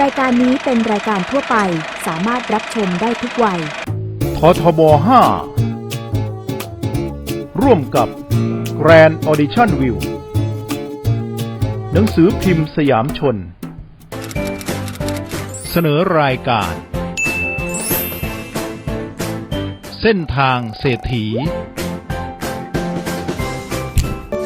รายการนี้เป็นรายการทั่วไปสามารถรับชมได้ทุกวัย ททบ 5 ร่วมกับ Grand Audition View หนังสือพิมพ์สยามชน เสนอรายการ เส้นทางเศรษฐี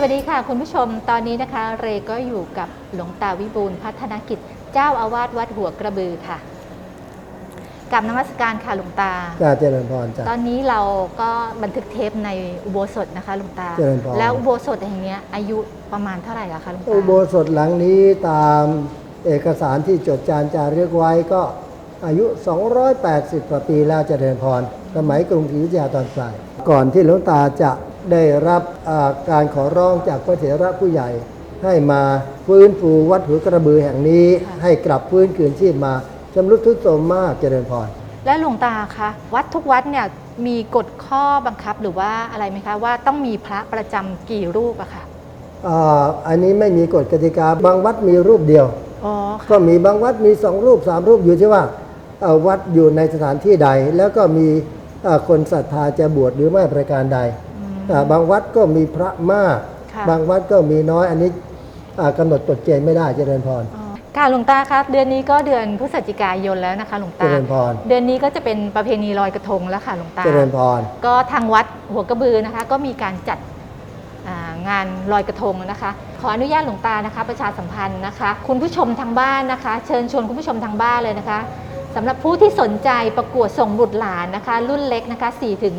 สวัสดีค่ะ คุณผู้ชมตอนนี้นะคะ เรก็อยู่กับหลวงตาวิบูลย์พัฒนกิจ เจ้าอาวาสวัดหัวกระบือค่ะกับนมัสการค่ะหลวงตาจ้าเจริญพรจ้าตอนนี้เราก็บันทึกเทปในอุโบสถนะคะหลวงตา เจริญพร แล้วอุโบสถแห่งเนี้ยอายุประมาณเท่าไหร่อะคะหลวงตา อุโบสถหลังนี้ตามเอกสารที่จดจานจารึกไว้ก็อายุ 280 กว่าปีแล้วเจริญพร สมัยกรุงศรีอยุธยาตอนปลาย ก่อนที่หลวงตาจะ ได้รับอ่าการขอร้องจากพระเถระผู้ใหญ่ ให้มาฟื้นฟูวัดหัวกระบือแห่งนี้ ให้กลับฟื้นคืนชีพมาชำรุดทรุดโทรมมากเจริญพรและหลวงตาคะวัดทุกวัดเนี่ยมีกฎข้อบังคับหรือว่าอะไรไหมคะ ว่าต้องมีพระประจำกี่รูปอะค่ะอาอันนี้ไม่มีกฎกติกาบางวัดมีรูปเดียวอ๋อก็ค่ะมีบางวัดมีสองรูปสามรูปอยู่ที่ว่าเอ่อวัดอยู่ในสถานที่ใด แล้วก็มีเอ่อคนศรัทธาจะบวชหรือไม่ประการใดอ่า บางวัดก็มีพระมากค่ะบางวัดก็มีน้อยอันนี้อ่ากำหนดกฎเกณฑ์ไม่ได้เจริญพรอ๋อค่ะหลวงตาครับ เดือนนี้ก็เดือนพฤศจิกายนแล้วนะคะหลวงเจตาริญพรเดือนนี้ก็จะเป็นประเพณีลอยกระทงแล้วค่ะหลวงตาเจริญพรก็ทางวัดหัวกระบือนะคะ ก็มีการจัดอ่างานลอยกระทงนะคะ ขออนุญาตหลวงตานะคะ ประชาสัมพันธ์นะคะ คุณผู้ชมทางบ้านนะคะ เชิญชวนคุณผู้ชมทางบ้านเลยนะคะ สำหรับผู้ที่สนใจประกวดส่งบุตรหลานนะคะ รุ่นเล็กนะคะ4ถึง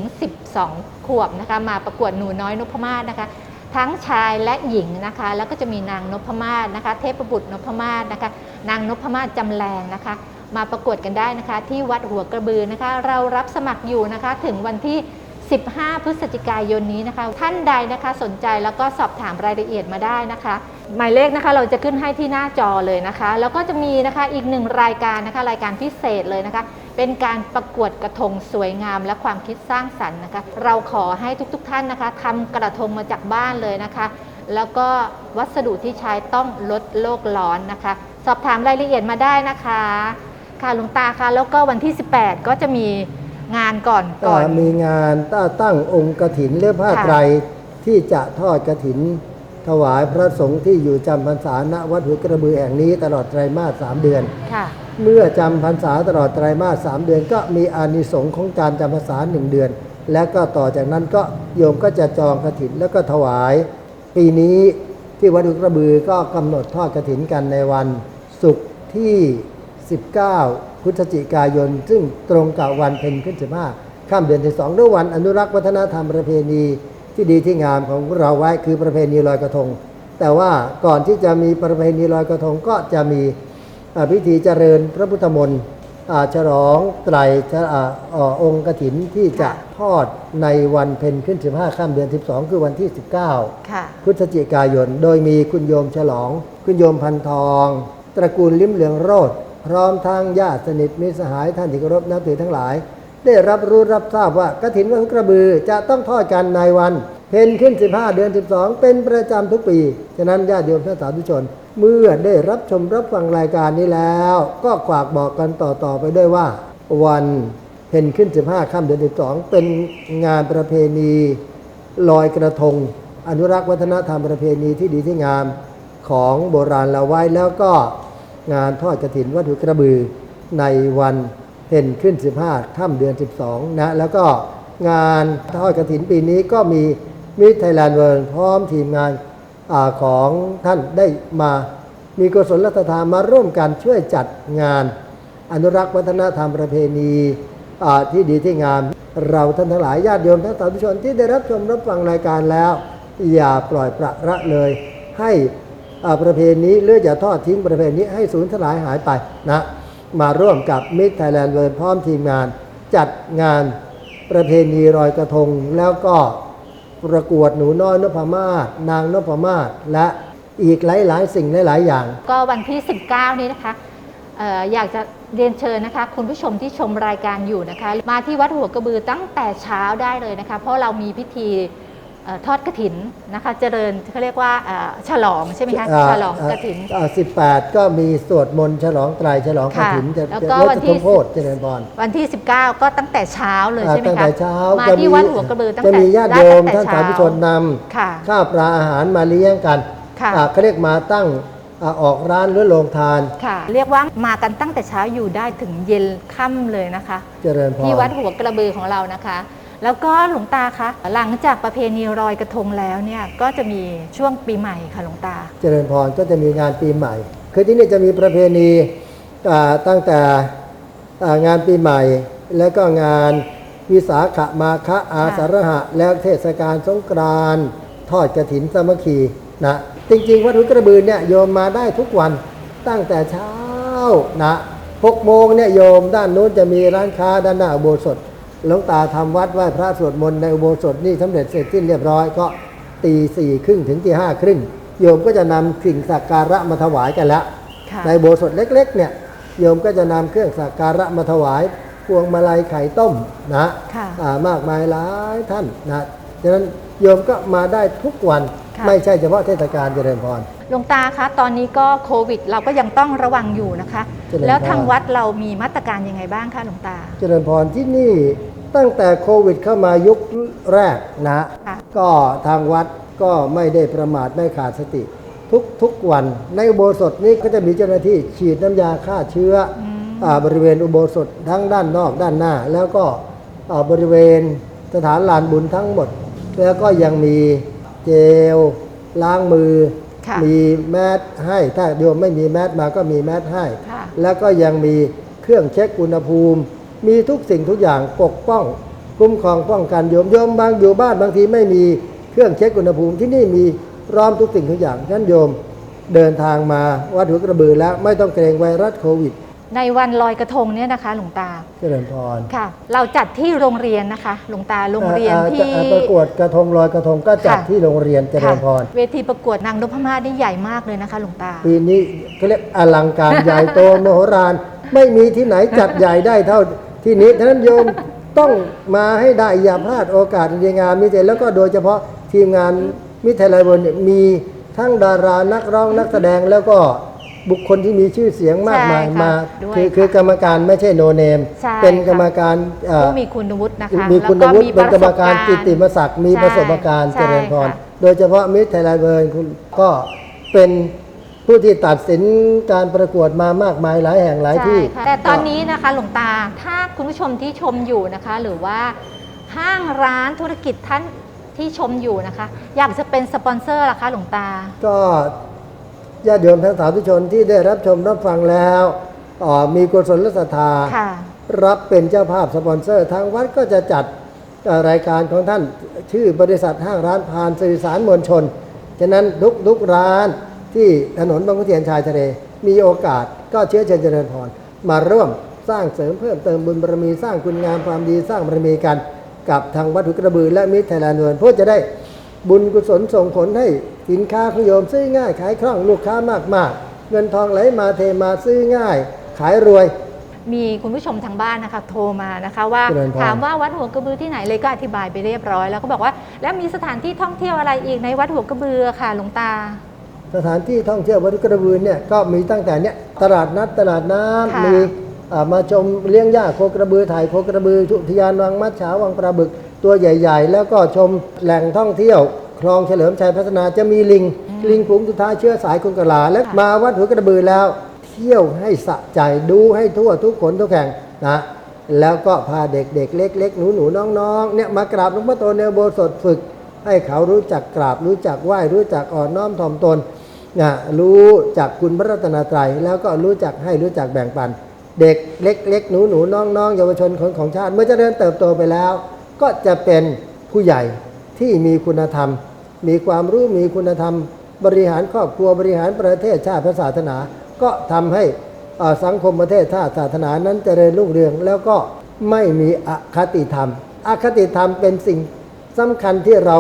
12 ขวบนะคะ มาประกวดหนูน้อยนพมาศนะคะ ทั้งชายและหญิงนะคะ แล้วก็จะมีนางนพมาศนะคะ เทพบุตรนพมาศนะคะ นางนพมาศจำแรงนะคะ มาประกวดกันได้นะคะ ที่วัดหัวกระบือนะคะ เรารับสมัครอยู่นะคะถึงวันที่ 15 พฤศจิกายนนี้นะคะ ท่านใดนะคะสนใจแล้วก็สอบถามรายละเอียดมาได้นะคะ หมายเลขนะคะเราจะขึ้นให้ที่หน้าจอเลยนะคะ แล้วก็จะมีนะคะอีกหนึ่งรายการนะคะรายการพิเศษเลยนะคะ เป็นการประกวดกระทงสวยงามและความคิดสร้างสรรค์นะคะ เราขอให้ทุกๆทท่านนะคะทำกระทงมาจากบ้านเลยนะคะ แล้วก็วัสดุที่ใช้ต้องลดโลกร้อนนะคะ สอบถามรายละเอียดมาได้นะคะ ค่ะหลวงตาคะแล้วก็วันที่ 18 ก็จะมี งานก่อนก่อนอ่ามีงานตั้งตั้งองค์กถินเรือผ้าค่ะไตรที่จะทอดกถิน ถวายพระสงฆ์ที่อยู่จำพรรษาณวัดหัวกระบือแห่งนี้ตลอดไตรมาสสามเดือนค่ะเมื่อจำพรรษาตลอดไตรมาสสามเดือน ก็มีอานิสงส์ของการจำพรรษาหนึ่งเดือน และก็ต่อจากนั้นก็โยมก็จะจองกถินแล้วก็ถวาย ปีนี้ที่วัดอุกระบือก็กำหนดทอดกถินกันในวันศุกร์ที่ 19 พฤศจิกายน ซึ่งตรงกับวันเพ็ญขึ้นสิบห้าข้ามเดือนที่สองด้วยวันอนุรักษ์วัฒนธรรมประเพณีที่ดีที่งามของเราไว้คือประเพณีลอยกระทง แต่ว่าก่อนที่จะมีประเพณีลอยกระทงก็จะมีอ่าพิธีเจริญพระพุทธมนต์อ่าฉลองไตรชะอ่าอ่าองค์กถินที่จะทอดในวันเพ็ญขึ้น 15 ข้ามเดือน 12 คือวันที่ 19ค่ะพฤศจิกายน โดยมีคุณโยมฉลอง คุณโยมพันทอง ตระกูลลิ้มเหลืองโรด พร้อมทางญาติสนิทมิสหายท่านที่เคารพนับถือทั้งหลาย ได้รับรู้รับทราบว่ากฐินวัดกระบือจะต้องทอดกันในวันเพ็ญขึ้น 15 เดือน 12 เป็นประจำทุกปี ฉะนั้นญาติโยมท่านสาธุชน เมื่อได้รับชมรับฟังรายการนี้แล้ว ก็ฝากบอกกันต่อๆไปด้วยว่า วันเพ็ญขึ้น 15ค่ำเดือน 12 เป็นงานประเพณีลอยกระทง อนุรักษ์วัฒนธรรมประเพณีที่ดีที่งามของโบราณเราไว้แล้วก็ งานทอดกระถินวัดหุกระบือในวันเพ็ญขึ้น 15ค่ำเดือน 12 นะ แล้วก็งานทอดกระถินปีนี้ก็มีมิตรไทยแลนด์เวิร์พร้อมทีมงานอาของท่านได้มามีกุศลรัตธรรมมาร่วมกันช่วยจัดงาน อนุรักษ์วัฒนธรรมประเพณีที่ดีที่งาม เราท่านทั้งหลายญาติโยมทั้งสาธุชนที่ได้รับชมรับฟังรายการแล้ว อย่าปล่อยประละเลยให้ ประเพณีหรืออย่าทอดทิ้งประเพณีให้สูญสลายหายไปนะมาร่วมกับมิตรไทยแลนด์เวิร์พร้อมทีมงาน จัดงานประเพณีรอยกระทง แล้วก็ประกวดหนูน้อยนพมาศนางนพมาศและอีกหลาย ๆ สิ่งหลาย ๆ อย่าง ก็วันที่ 19 นี้นะคะอออยากจะเรียนเชิญนะคะ คุณผู้ชมที่ชมรายการอยู่นะคะ มาที่วัดหัวกระบือตั้งแต่เช้าได้เลยนะคะ เพราะเรามีพิธี ทอดกระถินนะคะเจริญเขาเรียกว่าเอ่อฉลองใช่ไหมคะาฉลองกระถินอ่า18ก็มีสวดมนต์ฉลองไตรฉลองกระถินค่ะจะแล้วจะก็ลดวันจะที่ทมโพธเจริญพรวันที่ 19 ก็ตั้งแต่เช้าเลยอ่าใช่ไหมตั้งคะแต่เช้ามาจะที่วัดหัวกระบือตั้งจะแต่มีญาติโยมได้ท่านตั้งแต่สาธุชนนค่ะำข้าวปลาอาหารมาเลี้ยงกันค่ะอ่าเขาเรียกมาตั้งอ่าออกร้านหรือโรงทาน ค่ะ เรียกว่ามากันตั้งแต่เช้าอยู่ได้ถึงเย็นค่ำเลยนะคะ เจริญพรที่วัดหัวกระบือของเรานะคะ แล้วก็หลวงตาคะหลังจากประเพณีลอยกระทงแล้วเนี่ยก็จะมีช่วงปีใหม่ค่ะหลวงตา เจริญพรก็จะมีงานปีใหม่ คือที่นี่จะมีประเพณีตั้งแต่งานปีใหม่ แล้วก็งานวิสาขมาคะอาสาฬหะ แล้วเทศกาลสงกรานต์ทอดกระถินสามัคคีนะจริงๆ วัดหุกระบือเนี่ยโยมมาได้ทุกวันตั้งแต่เช้านะหกโมงเนี่ยโยมด้านนู้นจะมีร้านค้าด้านหน้าโบสถ หลวงตาทำวัดไหว้พระสวดมนต์ในอุโบสถนี่สำเร็จเสร็จสิ้นเรียบร้อยก็ตีสี่ครึ่งถึงตีห้าครึ่งโยมก็จะนำสิ่งสักการะมาถวายกันแล้วค่ะในอุโบสถเล็ก ๆ เนี่ยโยมก็จะนำเครื่องสักการะมาถวายพวงมาลัยไข่ต้มนะค่ะอ่ามากมายหลายท่านนะฉะนั้นโยมก็มาได้ทุกวันค่ะไม่ใช่เฉพาะเทศกาลเจริญพร หลวงตาคะตอนนี้ก็โควิด เราก็ยังต้องระวังอยู่นะคะ เจริญพร แล้วทางวัดเรามีมาตรการยังไงบ้างคะหลวงตา เจริญพรที่นี่ตั้งแต่โควิดเข้ามายุคแรกนะ ค่ะ ก็ทางวัดก็ไม่ได้ประมาทไม่ขาดสติ ทุกทุกวันในอุโบสถนี้ก็จะมีเจ้าหน้าที่ฉีดน้ำยาฆ่าเชื้อออาบริเวณอุโบสถทั้งด้านนอกด้านหน้า แล้วก็อ่าบริเวณสถานลานบุญทั้งหมด แล้วก็ยังมีเจลล้างมือค่ะ มีแมสให้ ถ้าโยมไม่มีแมสมาก็มีแมสให้ค่ะแล้วก็ยังมีเครื่องเช็คอุณหภูมิ มีทุกสิ่งทุกอย่างปกป้อง คุ้มครองป้องกันโยมโยมบางอยู่บ้านบางทีไม่มีเครื่องเช็คอุณหภูมิที่นี่มีพร้อมทุกสิ่งทุกอย่างฉะนั้นโยมเดินทางมาวัดหัวกระบือแล้วไม่ต้องเกรงไวรัสโควิด ในวันลอยกระทงเนี่ยนะคะ หลวงตาเจริญพรค่ะ เราจัดที่โรงเรียนนะคะ หลวงตาโรงเรียนอ่าที่อ่าประกวดกระทงลอยกระทงก็จัดค่ะที่โรงเรียนเจริญพรค่ะเวทีประกวดนางนพมาศนี่ใหญ่มากเลยนะคะ หลวงตาปีนี้เขาเรียกอลังการใหญ่โตมโหฬารไม่มีที่ไหนจัดใหญ่ได้เท่าที่นี้ฉะนั้นโยมต้องมาให้ได้อย่าพลาดโอกาสดีงามนี้เจแล้วก็โดยเฉพาะทีมงานมิไทยไลบนยมีทั้งดารานักร้องนักแสดงแล้วก็ บุคคลที่มีชื่อเสียงมากมายใช่ค่ะมาด้วยคือค่ะคือกรรมการไม่ใช่โนเนม ใช่เป็นค่ะกรรมการเอ่อผู้มีคุณวุฒินะคะมีคุณแล้ววุฒิเป็นกรรมการประสบกิตติมศักดิ์มีใช่ประสบการณ์เจใช่ริญพรค่ะ โดยเฉพาะมิตรไทยแลนด์เวิร์นคุณก็เป็นผู้ที่ตัดสินการประกวดมามากมายหลายแห่งหลายที่ ใช่ค่ะแต่ตอนนี้นะคะหลวงตาถ้าคุณผู้ชมที่ชมอยู่นะคะ หรือว่าห้างร้านธุรกิจท่านที่ชมอยู่นะคะ อยากจะเป็นสปอนเซอร์ล่ะคะหลวงตา ก็ ญาติโยมทั้งสาธุชนที่ได้รับชมรับฟังแล้วอ่ามีกุศลศรัทธาค่ะรับเป็นเจ้าภาพสปอนเซอร์ ทางวัดก็จะจัดเอ่อรายการของท่านชื่อบริษัทห้างร้านพานสื่อสารมวลชน ฉะนั้นทุกทุกร้านที่ถนนบางขุนเทียนชายทะเล มีโอกาสก็เชื้อเชิญเจริญพรมาร่วมสร้างเสริมเพิ่มเติมบุญบารมีสร้างคุณงามความดีสร้างบารมีกัน กับทางวัดหุกระบือและมิตรไทยแลนด์เวิร์นเพื่อจะได้บุญกุศลส่งผลให้ สินค้าของโยมซื้อง่าย ขายคล่องลูกค้ามากๆเงินทองไหลมาเทมาซื้อง่าย ขายรวย มีคุณผู้ชมทางบ้านนะคะโทรมานะคะว่าเจริญพร ถามว่าวัดหัวกระบือที่ไหนเลยก็อธิบายไปเรียบร้อย แล้วก็บอกว่าแล้วมีสถานที่ท่องเที่ยวอะไรอีกในวัดหัวกระบือค่ะหลวงตา สถานที่ท่องเที่ยววัดกระบือเนี่ยก็มีตั้งแต่เนี้ยตลาดนัดตลาดน้ำค่ะ มีอ่ามาชมเลี้ยงย่าโคกระบือถ่ายโคกระบืออุทยานวังมัดฉาวังปลาบึกตัวใหญ่ ๆ แล้วก็ชมแหล่งท่องเที่ยว คลองเฉลิมชัยพัฒนาจะมีลิง ลิงฝูงสุดท้ายเชื้อสายคุงกะลา และมาวัดหัวกระบือแล้ว เที่ยวให้สะใจดูให้ทั่วทุกขนทุกแห่งนะแล้วก็พาเด็กๆ เล็ก ๆ หนูๆน้องๆเนี่ยมากราบหลวงพ่อโตในอุโบสถฝึก ให้เขารู้จักกราบรู้จักไหว้รู้จักอ่อนน้อมถ่อมตนนะรู้จักคุณพระรัตนตรัยแล้วก็รู้จักให้รู้จักแบ่งปัน เด็กเล็กๆหนูหนูน้องน้องเยาวชนคนของชาติ เมื่อเจริญเติบโตไปแล้ว ก็จะเป็นผู้ใหญ่ที่มีคุณธรรม มีความรู้มีคุณธรรม บริหารครอบครัวบริหารประเทศชาติศาสนา ก็ทำให้สังคมประเทศชาติศาสนานั้นเจริญรุ่งเรือง แล้วก็ไม่มีอคติธรรม อคติธรรมเป็นสิ่งสำคัญที่เรา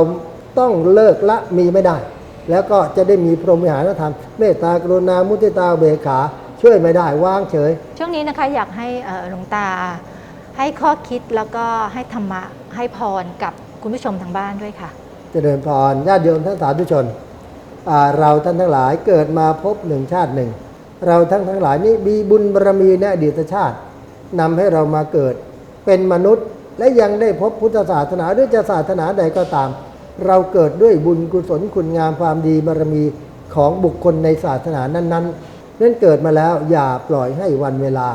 ต้องเลิกละมีไม่ได้ แล้วก็จะได้มีพรหมวิหารธรรม เมตตากรุณามุทิตาเบกขา ช่วยไม่ได้ว่างเฉย ช่วงนี้นะคะอยากให้หลวงตาให้ข้อคิดแล้วก็ให้ธรรมะให้พรกับคุณผู้ชมทางบ้านด้วยค่ะ เจริญพรญาติโยมท่านสาธุชน เราท่านทั้งหลายเกิดมาพบหนึ่งชาติหนึ่ง เราทั้งทั้งหลายนี้มีบุญบารมีในอดีตชาตินำให้เรามาเกิดเป็นมนุษย์และยังได้พบพุทธศาสนาหรือจะศาสนาใดก็ตาม เราเกิดด้วยบุญกุศลคุณงามความดีบารมีของบุคคลในศาสนานั้น ๆ นั้นเกิดมาแล้วอย่าปล่อยให้วันเวลา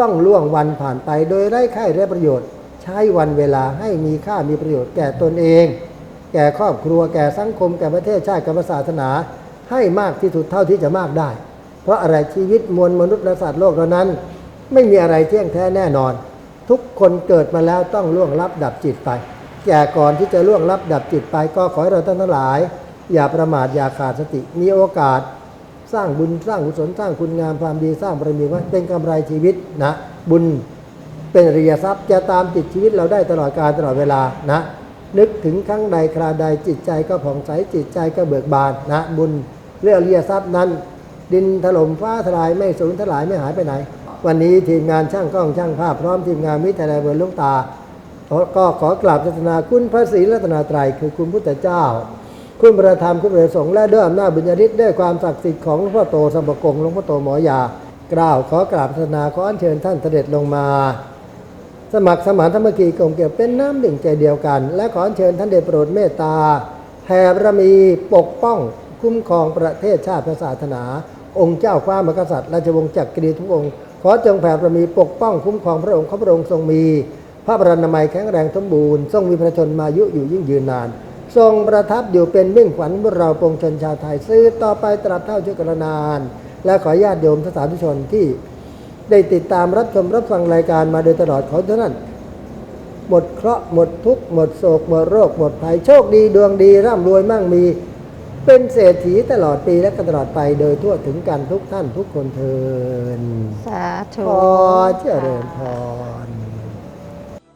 ต้องล่วงวันผ่านไปโดยไร้ค่าไร้ประโยชน์ ใช้วันเวลาให้มีค่ามีประโยชน์แก่ตนเอง ก่ครอบครัวแก่สังคม แก่ประเทศชาติแก่ศาสนา ให้มากที่สุดเท่าที่จะมากได้ เพราะอะไรชีวิตมวลมนุษย์และสัตว์โลกเหล่านั้น ไม่มีอะไรเที่ยงแท้แน่นอน ทุกคนเกิดมาแล้วต้องล่วงลับดับจิตไปแก่ก่อนที่จะล่วงลับดับจิตไปก็ขอให้เราท่านทั้งหลาย อย่าประมาทอย่าขาดสติมีโอกาส สร้างบุญสร้างกุศลสร้างคุณงามความดีสร้างบารมีไว้เป็นกำไรชีวิตนะบุญเป็นอริยทรัพย์จะตามติดชีวิตเราได้ตลอดกาลตลอดเวลานะ นึกถึงครั้งใดคราใดจิตใจก็ผ่องใสจิตใจก็เบิกบานนะบุญเรื่องอริยทรัพย์นั้น ดินถล่มฟ้าทลายไม่สูญทลายไม่หายไปไหน วันนี้ทีมงานช่างกล้องช่างภาพพร้อมทีมงานวิทยาลัยเบอร์ลุงตา ก็ขอกราบศาสนาคุณพระศรีรัตนตรัยคือคุณพุทธเจ้า คุณประธรรมคุณประสงค์และด้วยอำนาจบุญญาฤทธิ์ด้วยความศักดิ์สิทธิ์ของหลวงพ่อโตสัมปกงหลวงพ่อโตหมอยากล่าวขอกราบศาสนาขออัญเชิญท่านเสด็จลงมา สมัครสมานธรรมกีกลมเกี่ยวเป็นน้ำหนึ่งใจเดียวกัน และขอเชิญท่านได้โปรดเมตตาแผ่บารมีปกป้องคุ้มครองประเทศชาติศาสนา องค์เจ้าฟ้ามกษัตริย์ราชวงศ์จักรีทุกองค์ ขอจงแผ่บารมีปกป้องคุ้มครองพระองค์ข้าพระองค์ทรงมี พระบรณามัยแข็งแรงสมบูรณ์ทรงมีพระชนมายุอยู่ยิ่งยืนนาน ทรงประทับอยู่เป็นมิ่งขวัญพวกเราปวงชนชาวไทยซื้อต่อไปตราบเท่าชั่วกาลนาน และขอญาติโยมทสาธุชนที่ ได้ติดตามรับชมรับฟังรายการมาโดยตลอดขอเท่านั้นหมดเคราะห์หมดทุกข์หมดโศกหมดโรค หมดภัยโชคดีดวงดีร่ำรวยมั่งมี เป็นเศรษฐีตลอดปีและก็ตลอดไปโดยทั่วถึงกันทุกท่านทุกคนเทินสาธุขอเจริญพร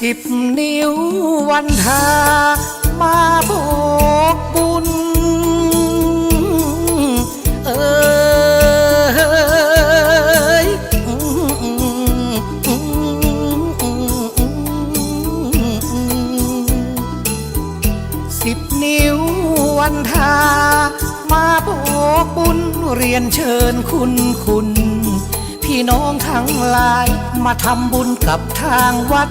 สิบนิ้ววันทามาโบกบุญเอยสิบนิ้ววันทามาโบกบุญเรียนเชิญคุณคุณ พี่น้องทั้งหลายมาทำบุญกับทางวัด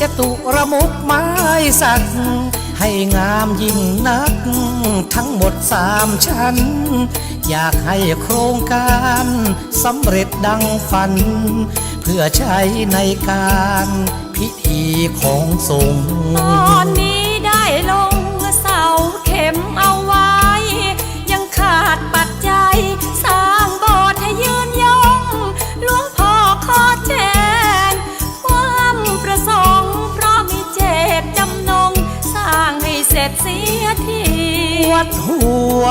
จตุระมุกไม้สัก ให้งามยิ่งนัก ทั้งหมดสามชั้น อยากให้โครงการสำเร็จดังฝัน เพื่อใช้ในการพิธีของสงฆ์ตอนนี้ได้ลงเสาเข็มเอาไว้ ยังขาดปัจ วัดหัว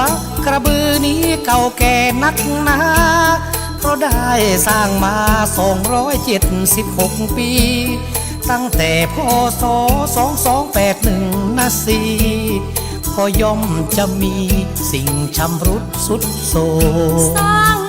กระบือนี้เก่าแก่นักหนาเพราะได้สร้างมา 276 ปี ตั้งแต่พศ2281นาสีพอย่อมจะมีสิ่งชำรุดสุดโทรมสร้าง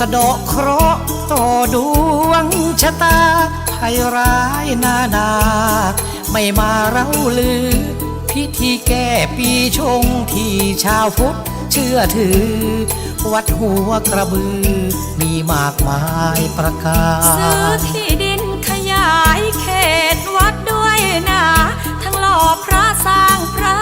สะดาะเคราะห์ต่อดวงชะตาภัยร้ายนานา ไม่มาเล่าลือ พิธีแก้ปีชงที่ชาวพุทธเชื่อถือ วัดหัวกระบือ มีมากมายประกาซื้อที่ดินขยายเขตวัดด้วยนะ ทั้งหล่อพระสร้างพระ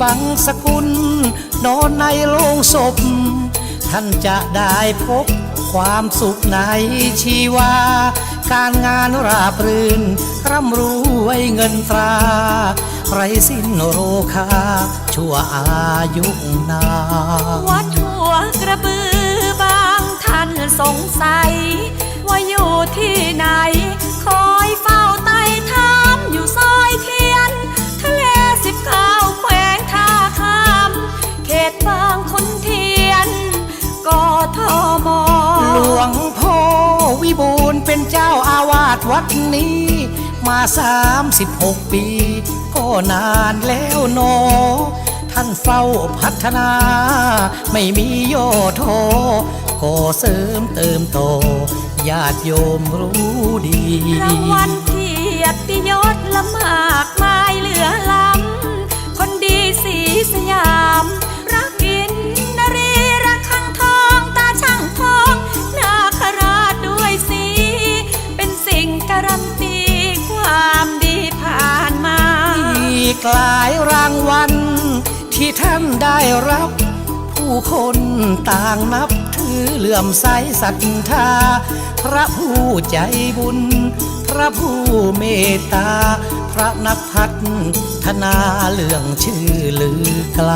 บังสกุล นอนในโลงศพ ท่านจะได้พบความสุขในชีวา การงานราบรื่น ร่ำรวยเงินตรา ไรสิ้นโรคา ชั่วอายุนา วัดหัวกระบือบางท่านสงสัย ว่าอยู่ที่ไหน คอยเฝ้าไต่ถามอยู่ซอยเทียน ทะเลสิบเก้าแขว เขตบางคนเทียนกทมหลวงพ่อวิบูลย์เป็นเจ้าอาวาสวัดนี้ มาสามสิบหกปี ก็นานแล้วหนอท่านเฝ้าพัฒนา ไม่มีโยโทก็เสริมเติมโตญาติโยมรู้ดีรางวัลเกียรติยศละมากมายเหลือล้ำคนดีสีสยาม อีกหลายรางวัล ที่ท่านได้รับ ผู้คนต่างนับถือเหลื่อมใสศรัทธา พระผู้ใจบุญ พระผู้เมตตา พระนักพัฒนาเรื่องชื่อลือไกล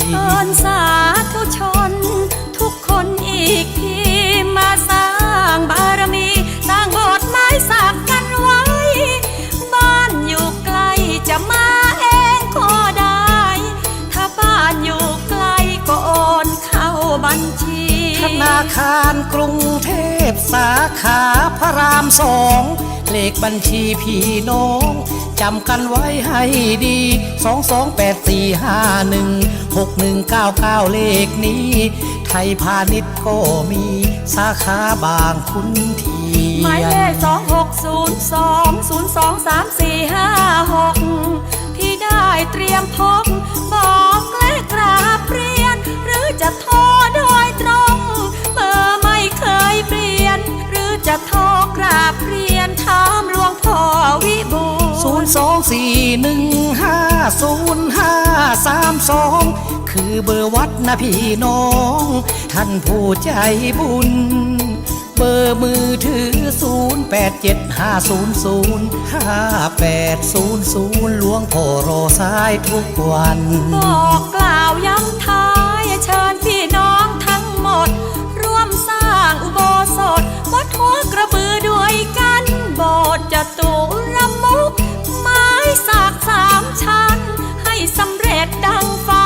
เชิญสาธุชน ทุกคนอีกทีมาสร้างบาร นาคารกรุงเทพสาขาพระรามสอง เลขบัญชีพี่น้องจำกันไว้ให้ดี 2284516199 เลขนี้ ไทยพาณิชย์ก็มีสาขาบางคุณทีหมายเลขสองหกศูนย์สองศูนย์สองสามสี่ห้าหกที่ได้เตรียมพบบอกและกราบเรียน หรือจะโทร จะโทรกราบเรียนถามหลวงพ่อวิบูลย์ศูนย์สองสี่หนึ่งห้าศูนย์ห้าสามสองคือเบอร์วัดนะพี่น้อง ท่านผู้ใจบุญ เบอร์มือถือ 0 8 7 5 0 0 5 8 0 0หลวงพ่อรอสายทุกวัน บอกกล่าวย้ำถา จะตุระมุกไม้สากสามชั้น ให้สำเร็จดังฟ้า